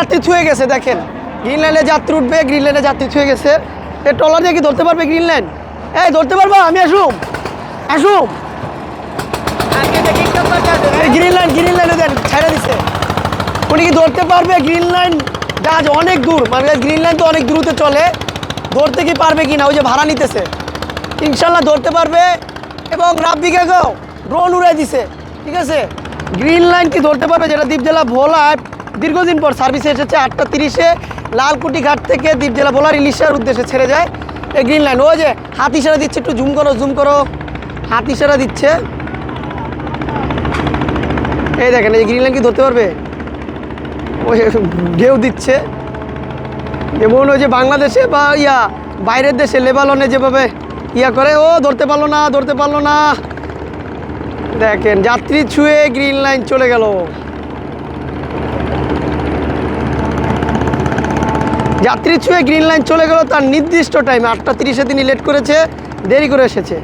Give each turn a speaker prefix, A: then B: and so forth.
A: যাত্রী ছুঁয়ে গেছে, দেখেন। গ্রিন লাইনে যাত্রী উঠবে গ্রিন লাইনে যাত্রী ছুঁয়ে গেছে। এ ট্রলার দিয়ে কি ধরতে পারবে গ্রিন লাইন এই, ধরতে পারবা? আমি আসুম। আসুম। গ্রিন লাইন গ্রিন লাইনে দেন ছেড়ে দিছে। উনি কি ধরতে পারবে? গ্রিন লাইন জাহাজ অনেক দূর মানে গ্রিন লাইন তো অনেক দূরতে চলে। ধরতে কি পারবে কি না ওই যে ভাড়া নিতেছে। ইনশাল্লাহ ধরতে পারবে এবং রাব্বিকে গো ড্রোন উড়াই দিছে। ঠিক আছে? গ্রিন লাইন কি ধরতে পারবে? যেটা দ্বীপ জেলা ভোলায় দীর্ঘদিন পর সার্ভিসে এসেছে, আটটা তিরিশে। লালকুটি ঘাট থেকে দ্বীপ জেলা ভোলার ইলিশার উদ্দেশ্যে ছেড়ে যায়। এই গ্রিন লাইন ও যে হাত ইশারা দিচ্ছে, একটু জুম করো জুম করো। হাত ইশারা দিচ্ছে। এই দেখেন, এই গ্রিন লাইন কি ধরতে পারবে? ওই ঢেউ দিচ্ছে। যেমন ওই যে বাংলাদেশে বা ইয়া, বাইরের দেশে লেবালনে যেভাবে ইয়া করে, ও ধরতে পারল না, ধরতে পারল না। দেখেন, যাত্রী ছুঁয়ে গ্রিন লাইন চলে গেল। যাত্রী ছুঁয়ে গ্রিন লাইন চলে গেল। তার নির্দিষ্ট টাইমে আটটা তিরিশে তিনি লেট করেছে। দেরি করে এসেছে।